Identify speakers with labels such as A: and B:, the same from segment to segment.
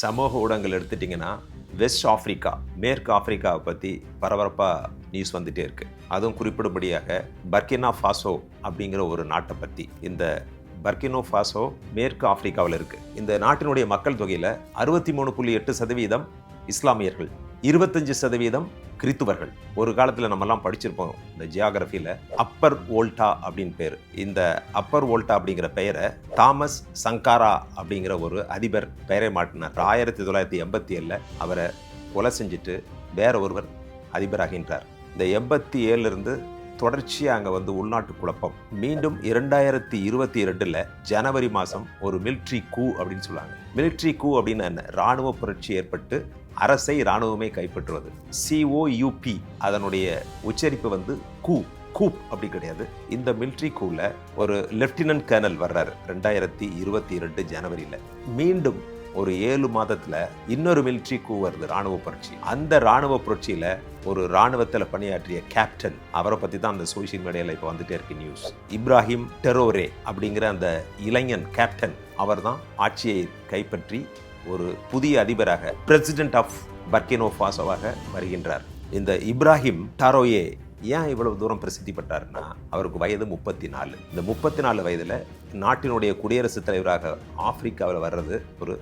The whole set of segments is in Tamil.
A: சமூக ஊடகங்கள் எடுத்துட்டிங்கன்னா வெஸ்ட் ஆஃப்ரிக்கா மேற்கு ஆப்பிரிக்காவை பற்றி பரபரப்பாக நியூஸ் வந்துகிட்டே இருக்குது அதுவும் குறிப்பிடும்படியாக பர்கினா ஃபாசோ அப்படிங்கிற ஒரு நாட்டை பற்றி இந்த பர்கினோ ஃபாசோ மேற்கு ஆப்பிரிக்காவில் இருக்குது இந்த நாட்டினுடைய மக்கள் தொகையில் அறுபத்தி மூணு புள்ளி எட்டு சதவீதம் இஸ்லாமியர்கள். இருபத்தஞ்சு சதவீதம் கிறித்துவர்கள். ஒரு காலத்தில் நம்மலாம் படிச்சிருப்போம் இந்த ஜியாகிரஃபியில் அப்பர் ஓல்டா அப்படின்னு பேர். இந்த அப்பர் ஓல்டா அப்படிங்கிற பெயரை தாமஸ் சங்காரா அப்படிங்கிற ஒரு அதிபர் பெயரை மாட்டினார் ஆயிரத்தி தொள்ளாயிரத்தி எண்பத்தி ஏழில் அவரை கொலை செஞ்சுட்டு வேற ஒருவர் அதிபராகின்றார். இந்த எண்பத்தி ஏழுலேருந்து தொடர்ச்சியாக அங்கே வந்து உள்நாட்டு குழப்பம். மீண்டும் இரண்டாயிரத்தி இருபத்தி ரெண்டில் ஜனவரி மாதம் ஒரு மிலிட்ரி கூ அப்படின்னு சொல்லுவாங்க. மிலிட்ரி கூ அப்படின்னு என்ன? இராணுவ புரட்சி ஏற்பட்டு அரசை இராணுவமே கைப்பற்றுவது. சிஓயூபி அதனுடைய உச்சரிப்பு வந்து கூ கூப் அப்படி கிடையாது. இந்த மிலிட்ரி கூல ஒரு லெப்டினன்ட் கர்னல் வர்றாரு ரெண்டாயிரத்தி இருபத்தி ரெண்டு ஜனவரியில். மீண்டும் ஒரு ஏழு மாதத்தில் இன்னொரு மிலிட்ரி கூ வருது ராணுவ புரட்சி. அந்த ராணுவ புரட்சியில் ஒரு ராணுவத்தில் பணியாற்றிய கேப்டன் அவரை பற்றி தான் அந்த சோசியல் மீடியாவில் இப்போ வந்துட்டே இருக்கு நியூஸ் இப்ராஹிம் டெரோரே அப்படிங்கிற அந்த இளைஞன் கேப்டன் அவர் தான் ஆட்சியை கைப்பற்றி ஒரு புதிய அதிபராக பிரசிடென்ட் ஆஃப் பர்கினோ ஃபாசோவாக வருகின்றார். இந்த இப்ராஹிம் டாரோயே ஏன் இவ்வளவு தூரம் பிரசித்தி பட்டார்னா அவருக்கு வயது முப்பத்தி நாலு இந்த முப்பத்தி நாலு வயதில் நாட்டினுடைய குடியரசுத் தலைவராக ஆப்பிரிக்காவில் வர்றது ஒரு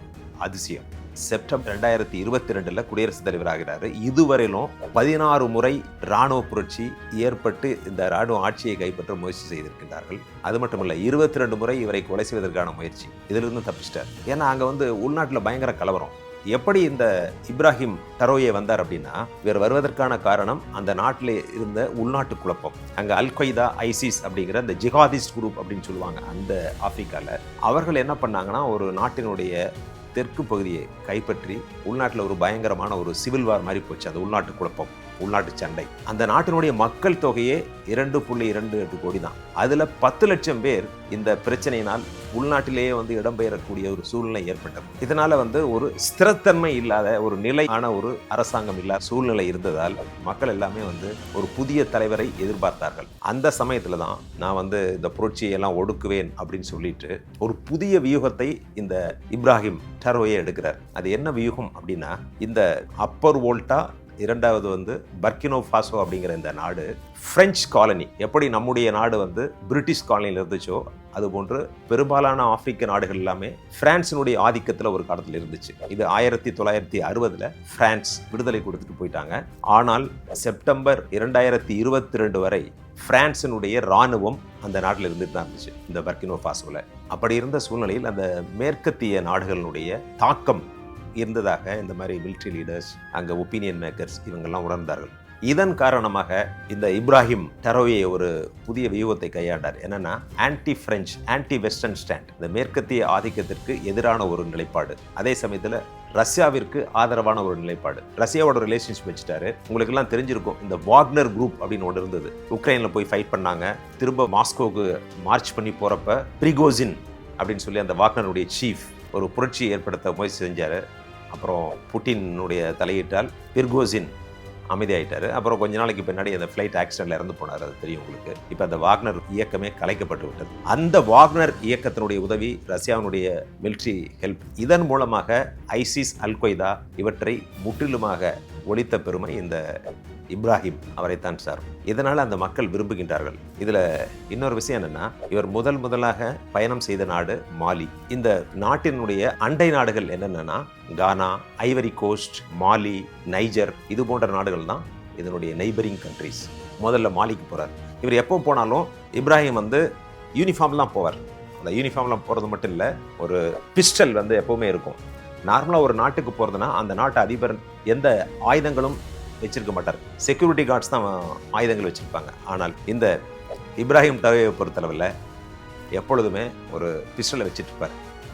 A: அதிசயம். செப்டம்பர் ரெண்டாயிரத்தி இருபத்தி ரெண்டில் குடியரசுத் தலைவராகிறார். இதுவரையிலும் பதினாறு முறை இராணுவ புரட்சி ஏற்பட்டு இந்த ராணுவ ஆட்சியை கைப்பற்ற முயற்சி செய்திருக்கின்றார்கள். அது மட்டுமல்ல இருபத்தி ரெண்டு முறை இவரை கொலை செய்வதற்கான முயற்சி இதிலிருந்து தப்பிச்சிட்டார். ஏன்னா அங்கே வந்து உள்நாட்டில் பயங்கர கலவரம். எப்படி இந்த இப்ராஹிம் தரோயே வந்தார் அப்படின்னா இவர் வருவதற்கான காரணம் அந்த நாட்டில் இருந்த உள்நாட்டு குழப்பம். அங்கே அல் கொய்தா ஐசிஸ் அப்படிங்கிற இந்த ஜிஹாதிஸ்ட் குரூப் அப்படின்னு சொல்லுவாங்க அந்த ஆப்பிரிக்காவில் அவர்கள் என்ன பண்ணாங்கன்னா ஒரு நாட்டினுடைய தெற்கு பகுதியை கைப்பற்றி உள்நாட்டில் ஒரு பயங்கரமான ஒரு சிவில் வார் மாதிரி போச்சு அந்த உள்நாட்டு குழப்பம். உள்நாட்டு சண்டை. அந்த நாட்டினுடைய மக்கள் தொகையே இரண்டு புள்ளி இரண்டு எட்டு கோடி தான். அதில் பத்து லட்சம் பேர் இந்த பிரச்சனையினால் உள்நாட்டிலேயே வந்து இடம்பெயரக்கூடிய ஒரு சூழ்நிலை ஏற்பட்டது. இதனால வந்து ஒரு ஸ்திரத்தன்மை இல்லாத ஒரு நிலையான ஒரு அரசாங்கம் இல்லாத சூழ்நிலை இருந்ததால் மக்கள் எல்லாமே வந்து ஒரு புதிய தலைவரை எதிர்பார்த்தார்கள். அந்த சமயத்தில் தான் நான் வந்து இந்த புரட்சியை எல்லாம் ஒடுக்குவேன் அப்படின்னு சொல்லிட்டு ஒரு புதிய வியூகத்தை இந்த இப்ராஹிம் டரோயே எடுக்கிறார். அது என்ன வியூகம் அப்படின்னா இந்த அப்பர் வோல்ட்டா இரண்டாவது வந்து பர்கினோ ஃபாசோ அப்படிங்கிற இந்த நாடு ஃப்ரெஞ்ச் காலனி எப்படி நம்முடைய நாடு வந்து பிரிட்டிஷ் காலனியில் இருந்துச்சோ அதுபோன்று பெரும்பாலான ஆப்பிரிக்க நாடுகள் எல்லாமே பிரான்சினுடைய ஆதிக்கத்தில் ஒரு காலத்தில் இருந்துச்சு. இது ஆயிரத்தி தொள்ளாயிரத்தி அறுபதில் பிரான்ஸ் விடுதலை கொடுத்துட்டு போயிட்டாங்க. ஆனால் செப்டம்பர் இரண்டாயிரத்தி இருபத்தி ரெண்டு வரை பிரான்சினுடைய இராணுவம் அந்த நாட்டில் இருந்துட்டு தான் இருந்துச்சு இந்த பர்கினோ ஃபாசோவில் அப்படி இருந்த சூழ்நிலையில் அந்த மேற்கத்திய நாடுகளினுடைய தாக்கம் இருந்ததாக இந்த மாதிரி மிலிட்ரி லீடர்ஸ் அங்கே ஒப்பீனியன் மேக்கர்ஸ் இவங்கெல்லாம் உணர்ந்தார்கள். இதன் காரணமாக இந்த இப்ராஹிம் டரோயே ஒரு புதிய வியூகத்தை கையாண்டார். என்னன்னா anti French anti Western stand இந்த மேற்கத்திய ஆதிக்கத்திற்கு எதிரான ஒரு நிலைப்பாடு. அதே சமயத்தில் ரஷ்யாவிற்கு ஆதரவான ஒரு நிலைப்பாடு. ரஷ்யாவோட ரிலேஷன்ஷிப் வச்சுட்டாரு. உங்களுக்கு எல்லாம் தெரிஞ்சிருக்கும் இந்த வாக்னர் குரூப் அப்படின்னு ஒன்று இருந்தது. உக்ரைனில் போய் ஃபைட் பண்ணாங்க. திரும்ப மாஸ்கோவுக்கு மார்ச் பண்ணி போறப்ப பிரிகோசின் அப்படின்னு சொல்லி அந்த வாக்னருடைய சீஃப் ஒரு புரட்சி ஏற்படுத்த முயற்சி செஞ்சார். அப்புறம் புட்டினுடைய தலையிட்டால் பிர்கோசின் அமைதியாயிட்டாரு. அப்புறம் கொஞ்ச நாளைக்கு பின்னாடி அந்த ஃப்ளைட் ஆக்சிடென்ட்ல இறந்து போனார் அது தெரியும் உங்களுக்கு. இப்போ அந்த வாக்னர் இயக்கமே கலைக்கப்பட்டு விட்டது. அந்த வாக்னர் இயக்கத்தினுடைய உதவி ரஷ்யாவினுடைய மிலிட்ரி ஹெல்ப் இதன் மூலமாக ஐசிஸ் அல் கொய்தா இவற்றை முற்றிலுமாக ஒழித்த பெருமை இந்த இப்ராஹிம் அவரைத்தான் சார். இதனால் அந்த மக்கள் விரும்புகின்றார்கள். இதில் இன்னொரு விஷயம் என்னென்னா இவர் முதல் முதலாக பயணம் செய்த நாடு மாலி. இந்த நாட்டினுடைய அண்டை நாடுகள் என்னென்னா Ghana Ivory Coast Mali Niger இது போன்ற நாடுகள் தான் இதனுடைய நெய்பரிங் கண்ட்ரிஸ் முதல்ல மாலிக்கு போகிறார் இவர் எப்போ போனாலும் இப்ராஹிம் வந்து யூனிஃபார்ம்லாம் போவார். அந்த யூனிஃபார்ம்லாம் போகிறது மட்டும் இல்லை ஒரு பிஸ்டல் வந்து எப்போவுமே இருக்கும். நார்மலாக ஒரு நாட்டுக்கு போகிறதுனா அந்த நாட்டு அதிபர் எந்த ஆயுதங்களும் வச்சிருக்க மாட்டார். செக்யூரிட்டி கார்ட்ஸ் தான் ஆயுதங்கள் வச்சுருப்பாங்க. ஆனால் இந்த இப்ராஹிம் டவேவை பொறுத்தளவில் எப்பொழுதுமே ஒரு பிஸ்டலை வச்சுட்டு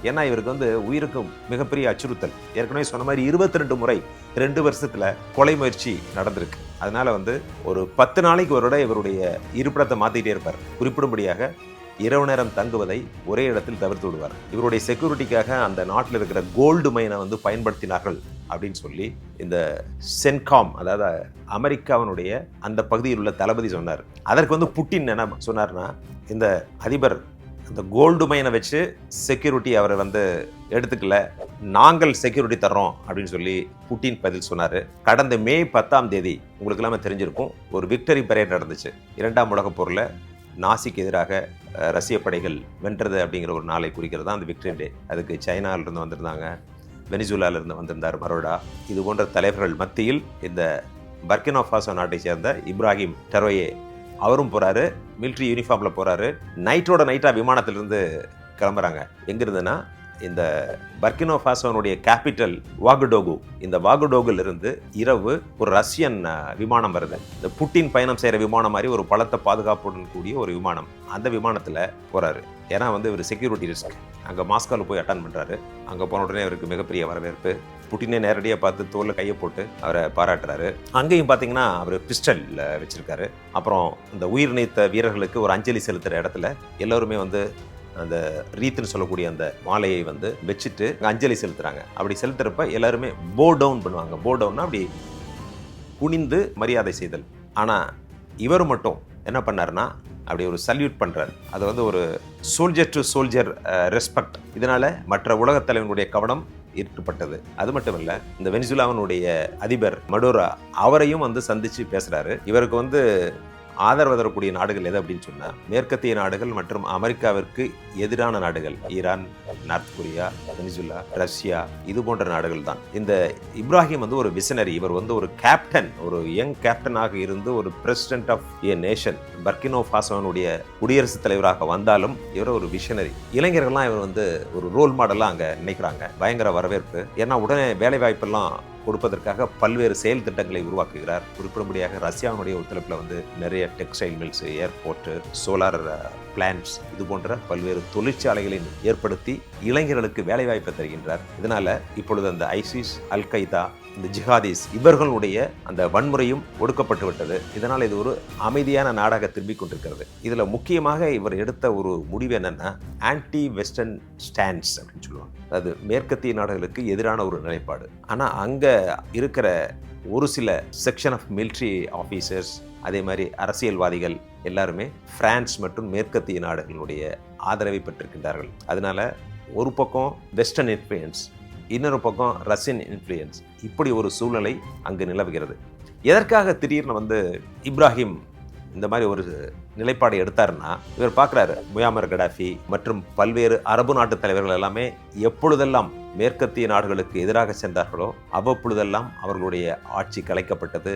A: ஏன்னா இவருக்கு வந்து உயிருக்கு மிகப்பெரிய அச்சுறுத்தல். ஏற்கனவே சொன்ன மாதிரி இருபத்தி ரெண்டு முறை ரெண்டு வருஷத்தில் கொலை முயற்சி நடந்திருக்கு. அதனால் வந்து ஒரு பத்து நாளைக்கு ஒரு இவருடைய இருப்பிடத்தை மாற்றிக்கிட்டே இருப்பார். குறிப்பிடும்படியாக இரவு நேரம் தங்குவதை ஒரே இடத்தில் தவிர்த்து விடுவார். இவருடைய செக்யூரிட்டிக்காக அந்த நாட்டில் இருக்கிற கோல்டு மைனை வந்து பயன்படுத்தினார்கள். அப்படின்னு சொல்லி இந்த சென்காம் அதாவது அமெரிக்காவினுடைய அந்த பகுதியில் உள்ள தளபதி சொன்னார். அதற்கு வந்து புட்டின் என்ன சொன்னார்னா இந்த அதிபர் அந்த கோல்டு மைனை வச்சு செக்யூரிட்டி அவரை வந்து எடுத்துக்கல நாங்கள் செக்யூரிட்டி தர்றோம் அப்படின்னு சொல்லி புட்டின் பதில் சொன்னார். கடந்த மே பத்தாம் தேதி உங்களுக்கு எல்லாமே தெரிஞ்சிருக்கும் ஒரு விக்டரி பரேட் நடந்துச்சு. இரண்டாம் உலகப் போரில் நாசிக்கு எதிராக ரஷ்ய படைகள் வென்றது அப்படிங்கிற ஒரு நாளை குறிக்கிறது தான் அந்த விக்டரி டே அதுக்கு சைனாவிலிருந்து வந்திருந்தாங்க. வெனிசுலாவிலிருந்து வந்திருந்தார் மரோடா. இது போன்ற தலைவர்கள் மத்தியில் இந்த பர்கினோஃபாசோ நாட்டை சேர்ந்த இப்ராஹிம் டெரோயே அவரும் போகிறாரு மிலிட்ரி யூனிஃபார்மில் போகிறாரு நைட்டோட நைட்டாக விமானத்திலிருந்து கிளம்புறாங்க. எங்கேருந்துன்னா இந்த பர்கினோ ஃபாசோனுடைய கேபிட்டல் வாகுடோகு இந்த வாகுடோகுல இருந்து இரவு ஒரு ரஷ்யன் விமானம் வருது. இந்த புட்டின் பயணம் செய்கிற விமானம் மாதிரி ஒரு பலத்த பாதுகாப்புடன் கூடிய ஒரு விமானம். அந்த விமானத்தில் போகிறாரு ஏன்னா வந்து இவர் செக்யூரிட்டி ரிஸ்க் அங்கே மாஸ்கோவில் போய் அட்டன் பண்ணுறாரு அங்கே போன உடனே அவருக்கு மிகப்பெரிய வரவேற்பு. புட்டினே நேரடியாக பார்த்து தோலில் கையை போட்டு அவரை பாராட்டுறாரு. அங்கேயும் பார்த்தீங்கன்னா அவர் பிஸ்டல் வச்சிருக்காரு. அப்புறம் இந்த உயிர் நீத்த வீரர்களுக்கு ஒரு அஞ்சலி செலுத்துகிற இடத்துல எல்லோருமே வந்து அந்த ரீத்துன்னு சொல்லக்கூடிய அந்த மாலையை வந்து வச்சுட்டு அஞ்சலி செலுத்துறாங்க. அப்படி செலுத்துறப்ப எல்லாருமே போ டவுன் பண்ணுவாங்க. போ டவுன்னா அப்படி குனிந்து மரியாதை செய்தல். ஆனால் இவர் மட்டும் என்ன பண்ணாருன்னா அப்படி ஒரு சல்யூட் பண்ணுறார் அது வந்து ஒரு சோல்ஜர் டு சோல்ஜர் ரெஸ்பெக்ட் இதனால் மற்ற உலகத் தலைவனுடைய கவனம் ஈர்க்கப்பட்டது. அது மட்டும் இல்லை இந்த வெனிசுலாவனுடைய அதிபர் மடோரா அவரையும் வந்து சந்தித்து பேசுகிறாரு இவருக்கு வந்து ஆதரவு தரக்கூடிய நாடுகள் எது அப்படின்னு சொன்னால் மேற்கத்திய நாடுகள் மற்றும் அமெரிக்காவிற்கு எதிரான நாடுகள் Iran North Korea Venezuela Russia இது போன்ற நாடுகள் தான். இந்த இப்ராஹிம் வந்து ஒரு விசனரி இவர் வந்து ஒரு கேப்டன் ஒரு யங் கேப்டனாக இருந்து ஒரு president of a nation Burkina ஃபாசோனுடைய குடியரசுத் தலைவராக வந்தாலும் இவர் ஒரு விஷனரி இளைஞர்கள்லாம் இவர் வந்து ஒரு ரோல் மாடலாக அங்கே நினைக்கிறாங்க. பயங்கர வரவேற்பு. ஏன்னா உடனே வேலை வாய்ப்பெல்லாம் கொடுப்பதற்காக பல்வேறு செயல் திட்டங்களை உருவாக்குகிறார். குறிப்பிடும்படியாக ரஷ்யாவுடைய ஒத்துழைப்பில் வந்து நிறைய textile mills airport solar plants இது போன்ற பல்வேறு தொழிற்சாலைகளை ஏற்படுத்தி இளைஞர்களுக்கு வேலைவாய்ப்பை தருகின்றார். இதனால இப்பொழுது அந்த ஐசிஸ் அல் கைதா இந்த ஜிஹாதிஸ் இவர்களுடைய அந்த வன்முறையும் ஒடுக்கப்பட்டு விட்டது இதனால் இது ஒரு அமைதியான நாடாக திரும்பிக் கொண்டிருக்கிறது. இதில் முக்கியமாக இவர் எடுத்த ஒரு முடிவு என்னென்னா ஆன்டி வெஸ்டர்ன் ஸ்டாண்ட்ஸ் அப்படின்னு சொல்லுவாங்க. அது மேற்கத்திய நாடுகளுக்கு எதிரான ஒரு நிலைப்பாடு. ஆனால் அங்கே இருக்கிற ஒரு சில செக்ஷன் ஆஃப் மிலிட்ரி ஆஃபீஸர்ஸ் அதே மாதிரி அரசியல்வாதிகள் எல்லாருமே பிரான்ஸ் மற்றும் மேற்கத்திய நாடுகளுடைய ஆதரவை பெற்றிருக்கின்றார்கள். அதனால ஒரு பக்கம் வெஸ்டர்ன் இன்ஃப்ளூயன்ஸ் இன்னொரு பக்கம் ரஷ்யன் இன்ஃப்ளூயன்ஸ் இப்படி ஒரு சூழ்நிலை அங்கு நிலவுகிறது. எதற்காக திடீர்னு வந்து இப்ராஹிம் இந்த மாதிரி ஒரு நிலைப்பாடு எடுத்தாருன்னா இவர் பார்க்குறாரு முயாமர் கடாஃபி மற்றும் பல்வேறு அரபு நாட்டு தலைவர்கள் எல்லாமே எப்பொழுதெல்லாம் மேற்கத்திய நாடுகளுக்கு எதிராக சென்றார்களோ அவ்வப்பொழுதெல்லாம் அவர்களுடைய ஆட்சி கலைக்கப்பட்டது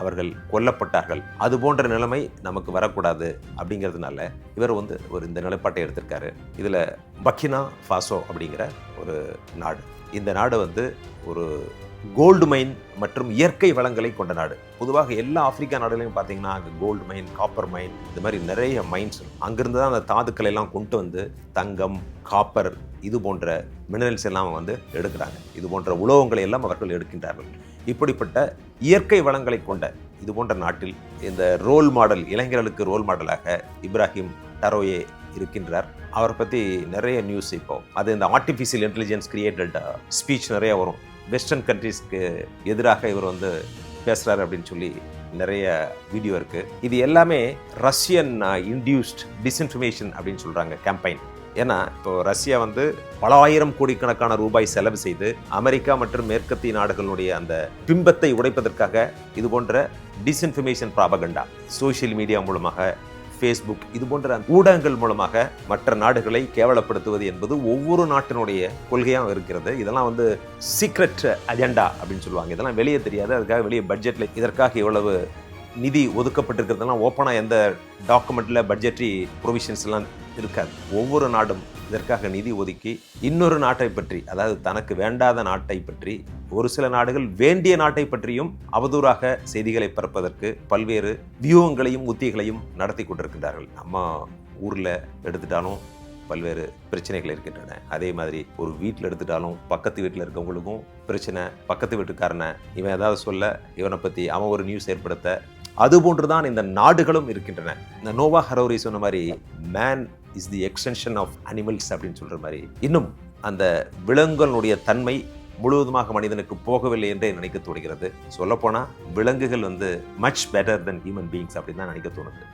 A: அவர்கள் கொல்லப்பட்டார்கள். அது போன்ற நிலைமை நமக்கு வரக்கூடாது அப்படிங்கிறதுனால இவர் வந்து ஒரு இந்த நிலைப்பாட்டை எடுத்திருக்காரு. இதில் பக்கினா ஃபாசோ அப்படிங்கிற ஒரு நாடு. இந்த நாடு வந்து ஒரு கோல்டு மைன் மற்றும் இயற்கை வளங்களை கொண்ட நாடு. பொதுவாக எல்லா ஆப்பிரிக்கா நாடுகளையும் பார்த்தீங்கன்னா அங்கே கோல்டு மைன் காப்பர் மைன் இந்த மாதிரி நிறைய மைன்ஸ் அங்கிருந்து தான் அந்த தாதுக்களை எல்லாம் கொண்டு வந்து தங்கம் காப்பர் இது போன்ற மினரல்ஸ் எல்லாம் வந்து எடுக்கிறாங்க. இது போன்ற உலோகங்களை எல்லாம் அவர்கள் எடுக்கின்றார்கள். இப்படிப்பட்ட இயற்கை வளங்களை கொண்ட இது போன்ற நாட்டில் இந்த ரோல் மாடல் இளைஞர்களுக்கு ரோல் மாடலாக இப்ராஹிம் டரோயே இருக்கின்றார். அவரை பற்றி நிறைய நியூஸ் இப்போ. அது இந்த ஆர்டிஃபிஷியல் இன்டெலிஜென்ஸ் கிரியேட்டட் ஸ்பீச் நிறைய வரும். வெஸ்டர்ன் கண்ட்ரீஸ்க்கு எதிராக இவர் வந்து பேசுகிறாரு அப்படின்னு சொல்லி நிறைய வீடியோ இருக்குது இது எல்லாமே ரஷ்யன் இன்டியூஸ்ட் டிஸ்இன்ஃபர்மேஷன் அப்படின்னு சொல்கிறாங்க கேம்பெயின் ஏன்னா இப்போ ரஷ்யா வந்து பல ஆயிரம் கோடிக்கணக்கான ரூபாய் செலவு செய்து அமெரிக்கா மற்றும் மேற்கத்திய நாடுகளுடைய அந்த பிம்பத்தை உடைப்பதற்காக இது போன்ற டிஸ்இன்ஃபர்மேஷன் ப்ராபகண்டா சோஷியல் மீடியா மூலமாக ஃபேஸ்புக் இது போன்ற ஊடகங்கள் மூலமாக மற்ற நாடுகளை கேவலப்படுத்துவது என்பது ஒவ்வொரு நாட்டினுடைய கொள்கையாக இருக்கிறது. இதெல்லாம் வந்து சீக்ரெட் அஜெண்டா அப்படின்னு சொல்லுவாங்க. இதெல்லாம் வெளியே தெரியாது. அதுக்காக வெளியே பட்ஜெட்டில் இதற்காக இவ்வளவு நிதி ஒதுக்கப்பட்டிருக்கிறதுலாம் ஓப்பனாக எந்த டாக்குமெண்ட்டில் பட்ஜெட்ரி ப்ரொவிஷன்ஸ்லாம் இருக்காது. ஒவ்வொரு நாடும் இதற்காக நிதி ஒதுக்கி இன்னொரு நாட்டை பற்றி அதாவது தனக்கு வேண்டாத நாட்டை பற்றி ஒரு சில நாடுகள் வேண்டிய நாட்டை பற்றியும் அவதூறாக செய்திகளை பரப்பதற்கு பல்வேறு வியூகங்களையும் உத்திகளையும் நடத்தி கொண்டிருக்கின்றார்கள். நம்ம ஊரில் எடுத்துட்டாலும் பல்வேறு பிரச்சனைகள் இருக்கின்றன. அதே மாதிரி ஒரு வீட்டில் எடுத்துட்டாலும் பக்கத்து வீட்டில் இருக்கவங்களுக்கும் பிரச்சனை பக்கத்து வீட்டுக்காரனை இவன் ஏதாவது சொல்ல இவனை பற்றி அவன் ஒரு நியூஸ் ஏற்படுத்த அதுபோன்றுதான் இந்த நாடுகளும் இருக்கின்றன. இந்த நோவா ஹரோரி சொன்ன மாதிரி man is the extension of animals அப்படின்னு சொல்கிற மாதிரி. இன்னும் அந்த விலங்குகளுடைய தன்மை முழுவதுமாக மனிதனுக்கு போகவில்லை என்றே நினைக்க தோணுகிறது. சொல்லப்போனால் விலங்குகள் வந்து much better then human beings அப்படின்னு தான் நினைக்க தோணுது.